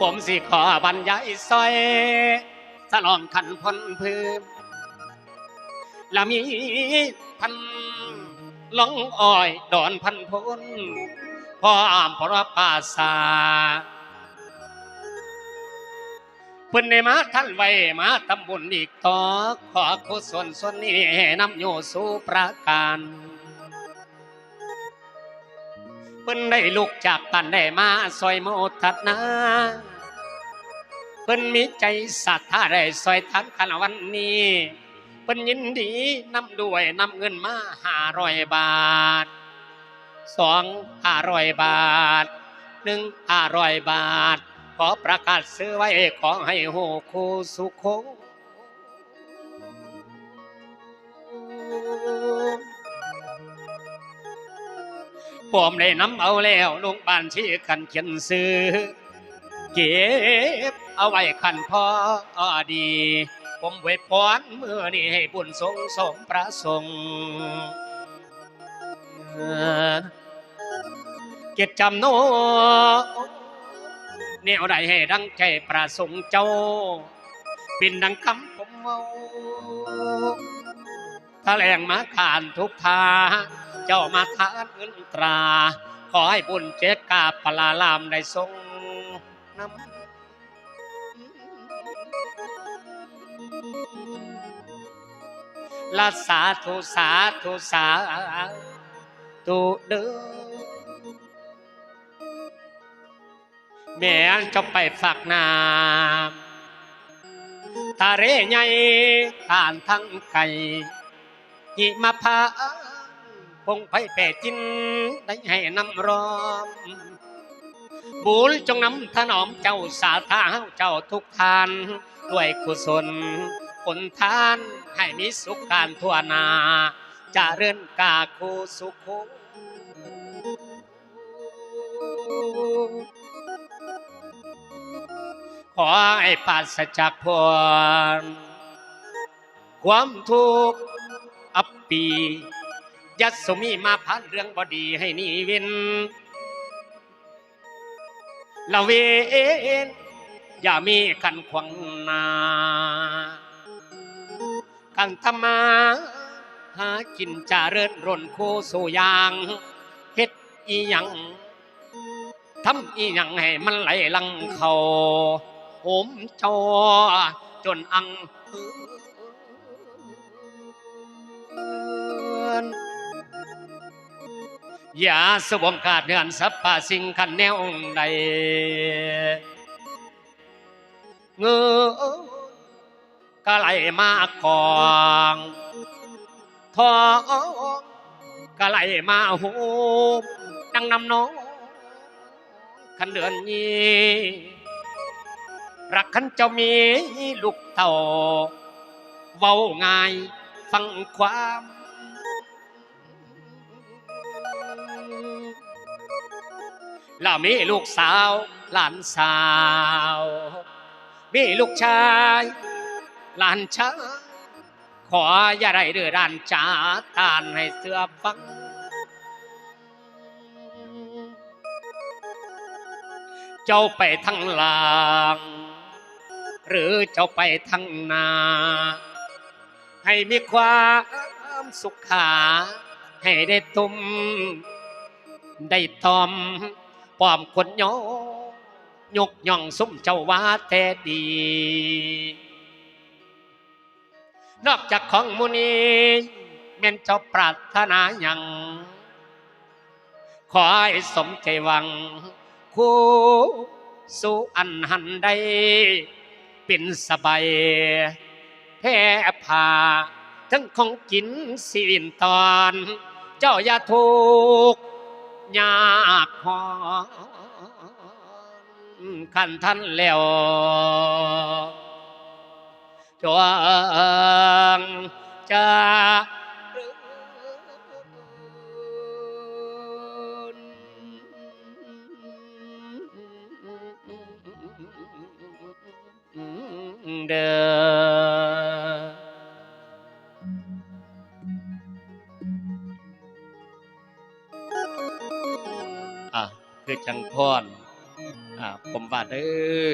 ผมสิขอบรรยายซอยสลองขันพลพื้นและมีพันหลองอ้อยดอนพันพลพ่ออามพระปราสาทเพิ่นได้มาท่านไว้มาทำบุญอีกต่อขอกุศลส่วนนี้ให้นำอยู่สู่ประการ เพิ่นได้ลุกจากปันได้มาซอยโมทัดนาเพิ่นมีใจศรัทธาได้ซอยทันขณะวันนี้เพิ่นยินดีนำด้วยนำเงินมาห้าร้อยบาทสองห้าร้อยบาทหนึ่งห้าร้อยบาท ขอประกาศซื้อไว้ ขอให้โหคูสุโค ผมได้นำเอาแล้วลงบ้านที่ขันเขียนซื้อ เก็บเอาไว้ขันพอดี ผมไว้พรเมื่อนี้ให้บุญทรงสมประสงค์เอ่อเกียรติจำโนแนวใดให้ดังใจประสงค์เจ้า เป็นดังคำผมเมา ถ้าแรงมาขานทุกทา เจ้ามาทานเงินตรา ขอให้บุญเจกาปลาลามได้ทรงน้ำละสาธุสาธุสาธุเด้อแม่จะไปฝากน้ำทะเลใหญ่ทานทั้งไก่ หิมะพาพงไผ่แปจินได้ให้นำร้อมบุญจงนำถนอมเจ้าสาธาเจ้าทุกทาน ด้วยกุศลผลทานให้มีสุขการทั่วนา จะเริญกาคูสุขขอให้ปราศจากพรความทุกข์ อับปียัดสมีมาพันเรื่องบดีให้นีเวินละเวนอย่ามีกันขวางนากันทำมาหากินจาเริญร่นโคสู่ยางเฮ็ดอีหยังทำอีหยังให้มันไหลลังเขาโหมจอจนอัง อย่าสวมขาดเดือนสัพพะสิ่งขันแนวใดเงอก็ไหลมากองทองก็ไหลมาหมดังนำน้องขันเดือนนี้รักขันเจ้ามีลูกเต่าเว้าง่ายฟังความ แล้วมีลูกสาวหลานสาว มีลูกชายหลานชายขออย่าได้เดือด้านจ้าตานให้เสือฟัง เจ้าไปทางหลางหรือเจ้าไปทางนา ให้มีความสุขขาให้ได้ตุมได้ตอม ปอมคนโยยกย่องซุ้มเจ้าว่าแต่ดี นอกจากของมุนีแม่นเจ้าปรารถนาอย่างขอให้สมใจหวัง คู่สู่อันหันใดเป็นสบายแพ้ผาทั้งของกินสิวินตอน เจ้าอย่าทุกข์ ยากหอขันท่านแล้วจวงจะเดิน คือจังพรอ่าผมว่าเด้อ